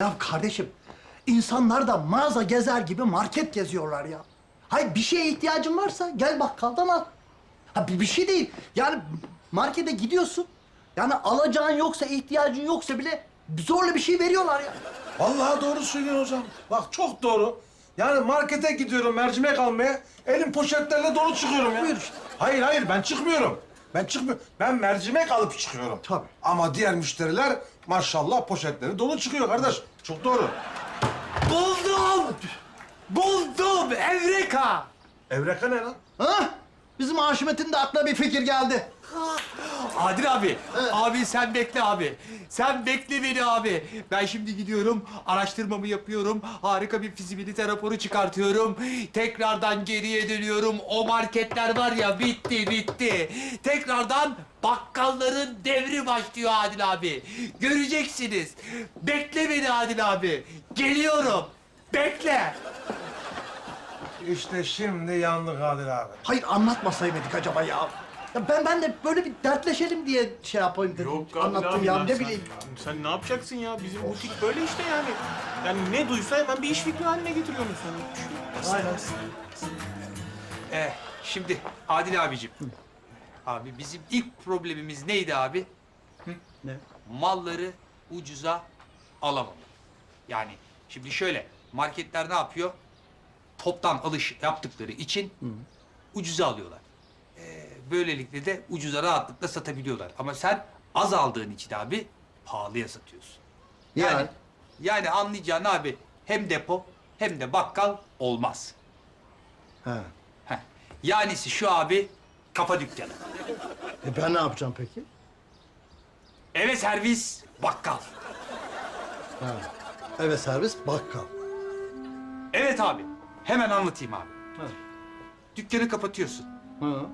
Ya kardeşim, insanlar da mağaza gezer gibi market geziyorlar ya. Hayır bir şeye ihtiyacın varsa gel bakkaldan al. Ha bir, bir şey değil. Yani markete gidiyorsun. Yani alacağın yoksa, ihtiyacın yoksa bile zorla bir şey veriyorlar ya. Vallahi doğru söylüyorsun hocam. Bak çok doğru. Yani markete gidiyorum mercimek almaya. Elim poşetlerle dolu çıkıyorum ya. Buyur işte. Hayır hayır ben çıkmıyorum. Ben çıkmıyorum. Ben mercimek alıp çıkıyorum. Tabii. Ama diğer müşteriler maşallah poşetleri dolu çıkıyor kardeş. Çok doğru. Buldum! Buldum! Evreka! Evreka ne lan? Ha? Bizim Haşmet'in de aklına bir fikir geldi. Adil abi, abi sen bekle abi. Sen bekle beni abi. Ben şimdi gidiyorum, araştırmamı yapıyorum. Harika bir fizibilite raporu çıkartıyorum. Tekrardan geriye dönüyorum. O marketler var ya bitti bitti. Tekrardan bakkalların devri başlıyor Adil abi. Göreceksiniz. Bekle beni Adil abi. Geliyorum. Bekle. İşte şimdi yandık Adil abi. Hayır anlatmasaydık acaba ya. ya ben ben de böyle bir dertleşelim diye şey yapayım dedim. Yok abi, Anlattım abi ya ne sen- bileyim. Sen ne yapacaksın ya? Bizim butik böyle işte yani. Yani ne duysa hemen bir iş fikri haline getiriyorsun sen. Aynen. Eh, şimdi Adil abicim. Abi bizim ilk problemimiz neydi abi? Ne? Malları ucuza alamam. Yani şimdi şöyle marketler ne yapıyor? Toptan alış yaptıkları için ucuza alıyorlar. Ee, böylelikle de ucuza rahatlıkla satabiliyorlar. Ama sen az aldığın için abi pahalıya satıyorsun. Yani, Yani? yani anlayacağın abi hem depo hem de bakkal olmaz. He. Heh. Yanisi şu abi kafa dükkanı. E ben ne yapacağım peki? Eve servis bakkal. Ha. Eve servis bakkal. Evet abi. Hemen anlatayım abi. Ha. Dükkanı kapatıyorsun. Ha.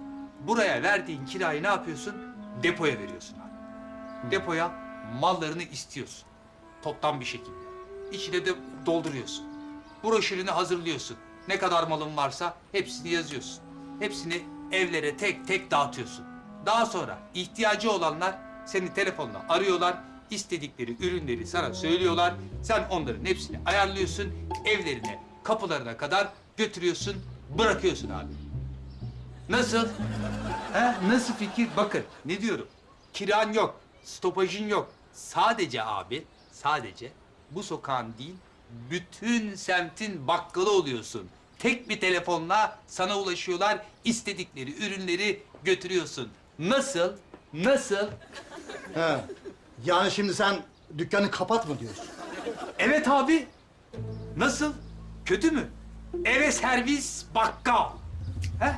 Buraya verdiğin kirayı ne yapıyorsun? Depoya veriyorsun abi. Depoya mallarını istiyorsun. Toptan bir şekilde. İçine de dolduruyorsun. Broşürünü hazırlıyorsun. Ne kadar malın varsa hepsini yazıyorsun. Hepsini evlere tek tek dağıtıyorsun. Daha sonra ihtiyacı olanlar seni telefonla arıyorlar. istedikleri ürünleri sana söylüyorlar. Sen onların hepsini ayarlıyorsun. Evlerine, kapılarına kadar götürüyorsun, bırakıyorsun abi. Nasıl? He, nasıl fikir? Bakın ne diyorum. Kiran yok, stopajın yok. Sadece abi, sadece bu sokağın değil, bütün semtin bakkalı oluyorsun. Tek bir telefonla sana ulaşıyorlar, istedikleri ürünleri götürüyorsun. Nasıl? Nasıl? He. Yani şimdi sen dükkanı kapat mı diyorsun? Evet abi. Nasıl? Kötü mü? Eve servis bakkal. He?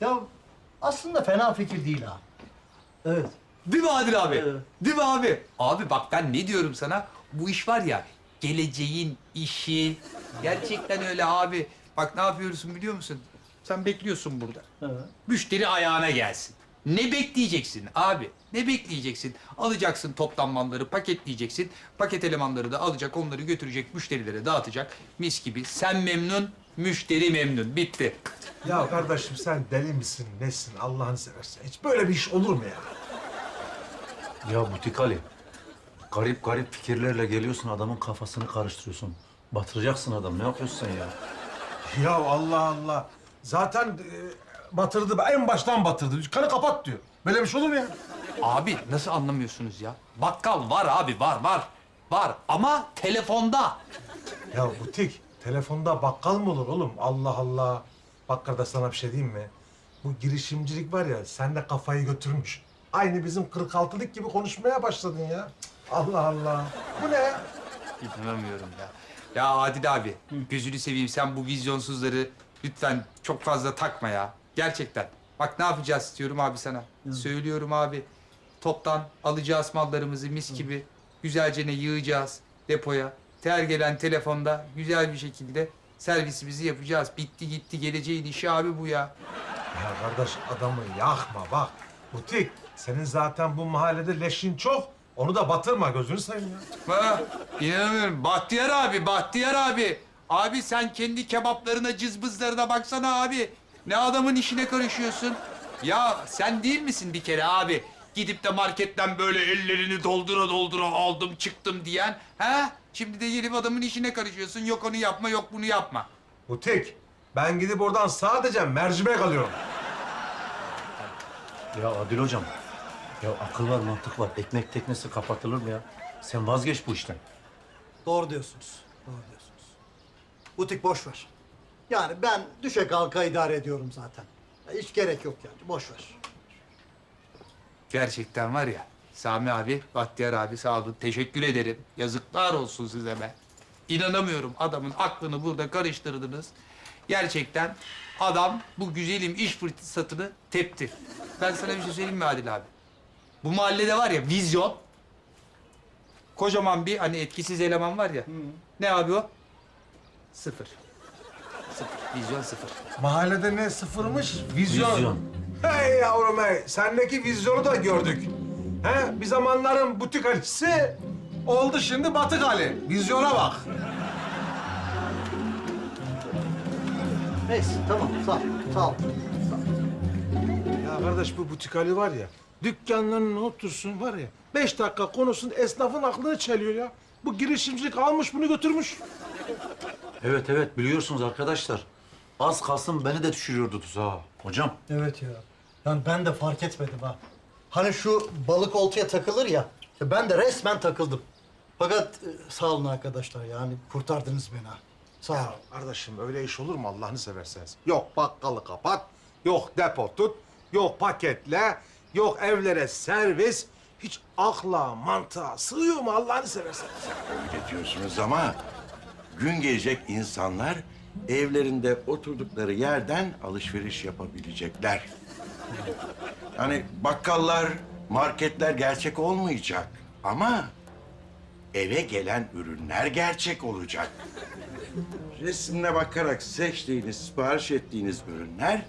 Ya aslında fena fikir değil ha. Evet. Değil mi Adil abi? Evet. Değil mi abi? Abi bak ben ne diyorum sana? Bu iş var ya, geleceğin işi. Gerçekten öyle abi. Bak ne yapıyorsun biliyor musun? Sen bekliyorsun burada. Evet. Müşteri ayağına gelsin. Ne bekleyeceksin abi? Ne bekleyeceksin? Alacaksın toplanmanları, paketleyeceksin. Paket elemanları da alacak, onları götürecek, müşterilere dağıtacak. Mis gibi. Sen memnun, müşteri memnun. Bitti. Ya kardeşim sen deli misin nesin Allah'ını seversen. Hiç böyle bir iş olur mu ya? Ya Butik Ali, garip garip fikirlerle geliyorsun adamın kafasını karıştırıyorsun. Batıracaksın adam. Ne yapıyorsun sen ya? Ya Allah Allah. Zaten e, batırdı, en baştan batırdı. Dükkanı kapat diyor. Böyle bir şey olur mu ya? Abi nasıl anlamıyorsunuz ya? Bakkal var abi, var var. Var ama telefonda. Ya butik, telefonda bakkal mı olur oğlum? Allah Allah. Bak kardeş sana bir şey diyeyim mi? Bu girişimcilik var ya, sende kafayı götürmüş. Aynı bizim 46'lık gibi konuşmaya başladın ya. Cık, Allah Allah. Bu ne? İnanamıyorum ya. Ya Adil abi, gözünü seveyim sen bu vizyonsuzları lütfen çok fazla takma ya. Gerçekten. Bak ne yapacağız istiyorum abi sana. Söylüyorum abi. Toptan alacağız mallarımızı mis gibi. Güzelce ne yığacağız depoya. Ter gelen telefonda güzel bir şekilde servisimizi yapacağız. Bitti gitti geleceğin işi abi bu ya. Ya kardeş adamı yakma bak. Butik, senin zaten bu mahallede leşin çok. Onu da batırma gözünü seveyim ya. Ha, inanamıyorum. Bahtiyar abi, Bahtiyar abi. Abi sen kendi kebaplarına, cızbızlarına baksana abi. Ne adamın işine karışıyorsun? Ya sen değil misin bir kere abi? Gidip de marketten böyle ellerini doldura doldura aldım çıktım diyen. Ha? Şimdi de gelip adamın işine karışıyorsun. Yok onu yapma, yok bunu yapma. Butik. Ben gidip oradan sadece mercimek alıyorum. Ya Adil hocam. Ya akıl var, mantık var. Ekmek teknesi kapatılır mı ya? Sen vazgeç bu işten. Doğru diyorsunuz. Doğru diyorsunuz. Butik boş ver. Yani ben düşe kalka idare ediyorum zaten. Ya Hiç gerek yok yani. Boş ver. Gerçekten var ya Sami abi, Bahtiyar abi sağ olun. Teşekkür ederim. Yazıklar olsun size be. İnanamıyorum adamın aklını burada karıştırdınız. Gerçekten adam bu güzelim iş fırsatını tepti. Ben sana bir şey söyleyeyim mi Adil abi? Bu mahallede var ya vizyon. Kocaman bir hani etkisiz eleman var ya. Ne abi o? Sıfır. Sıfır. Vizyon sıfır. Mahallede ne sıfırmış? Vizyon. Vizyon. Hey yavrum hey, sendeki vizyonu da gördük. He, bir zamanların butik Ali'si oldu şimdi batık Ali. Vizyona bak. Neyse tamam sağ ol. Sağ ol. Ya kardeş bu butik Ali var ya, dükkanlarına otursun var ya, beş dakika konuşsun esnafın aklını çeliyor ya. Bu girişimcilik almış bunu götürmüş. Evet evet biliyorsunuz arkadaşlar. Az kalsın beni de düşürüyordu tuzağa. Hocam Evet ya. Yani ben de fark etmedim ha. Hani şu balık oltaya takılır ya. ya ben de resmen takıldım. Fakat e, sağ olun arkadaşlar yani kurtardınız beni ha. Sağ Ya olun. kardeşim öyle iş olur mu Allah'ını severseniz? Yok bakkalı kapat, yok depo tut, yok paketle, yok evlere servis. Hiç akla, mantığa sığıyor mu Allah'ını severseniz? Öyle diyorsunuz ama gün gelecek insanlar evlerinde oturdukları yerden alışveriş yapabilecekler. Yani bakkallar, marketler gerçek olmayacak ama eve gelen ürünler gerçek olacak. Resmine bakarak seçtiğiniz, sipariş ettiğiniz ürünler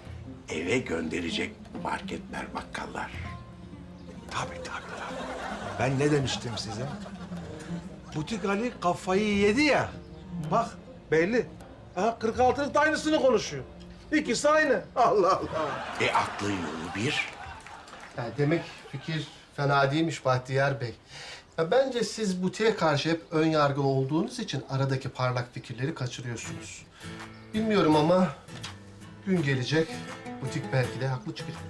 eve gönderecek marketler, bakkallar. Tabii tabii tabii. Ben ne demiştim size? Butik Ali kafayı yedi ya. Bak belli. Ha 46'lık da aynısını konuşuyor. İkisi aynı. Allah Allah. E aklın yolu bir. Ya demek fikir fena değilmiş Bahtiyar Bey. Ya bence siz butiğe karşı hep ön yargılı olduğunuz için aradaki parlak fikirleri kaçırıyorsunuz. Bilmiyorum ama gün gelecek butik belki de haklı çıkacak.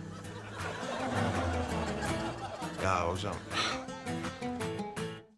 Ya hocam.